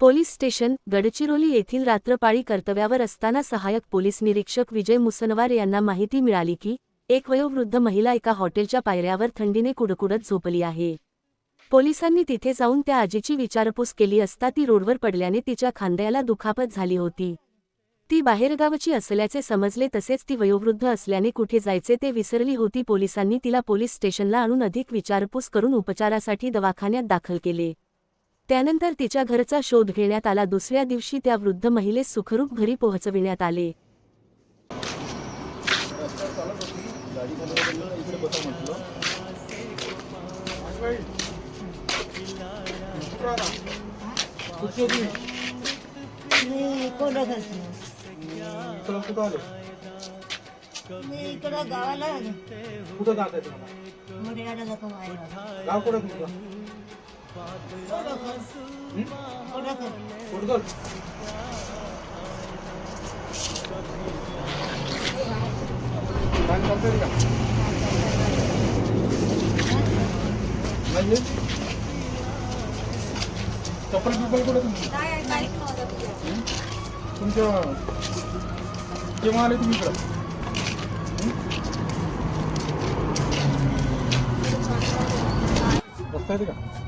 Police station Gadchiroli येथील रात्रपाळी कर्तव्यावर असताना सहाय्यक पोलीस निरीक्षक विजय मुसनवार यांना माहिती मिळाली की एक वयोवृद्ध महिला एका हॉटेलच्या पायऱ्यावर थंडीने कुडकुडत झोपली आहे. पोलिसांनी तिथे जाऊन त्या आजीची विचारपूस केली असता ती रोडवर पडल्याने तिच्या खांद्याला दुखापत झाली होती. ती बाहेरगावची असल्याचे समजले तसेच ती वयोवृद्ध असल्याने कुठे जायचे ते विसरली होती पोलिसांनी तिला पोलीस स्टेशनला आणून अधिक विचारपूस करून उपचारासाठी दवाखान्यात दाखल केले. त्यानंतर तिच्या घरचा शोध घेण्यात आला दुसऱ्या दिवशी त्या वृद्ध महिलेस सुखरूप घरी पोहोचविण्यात आले मी. इकडं गावाला आले. कुठं जात आहे तुम्हाला मुरगाडा जातो माहेर. गाव कुठं तुमचं चप्पल पिपल कुठे तुमची तुमच्या केव्हा आले तुम्ही इकडं बसता येते का?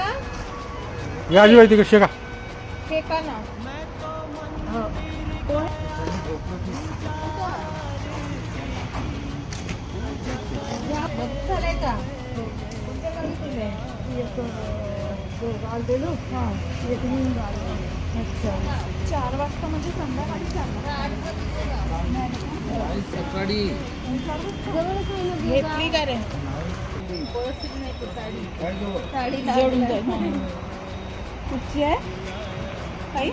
हा या बरं का? बाई तिकडे शेका चार वाजता म्हणजे संध्याकाळी चार घेतली का रे काय जेवण? जोडून जाईल कुठची आहे? काही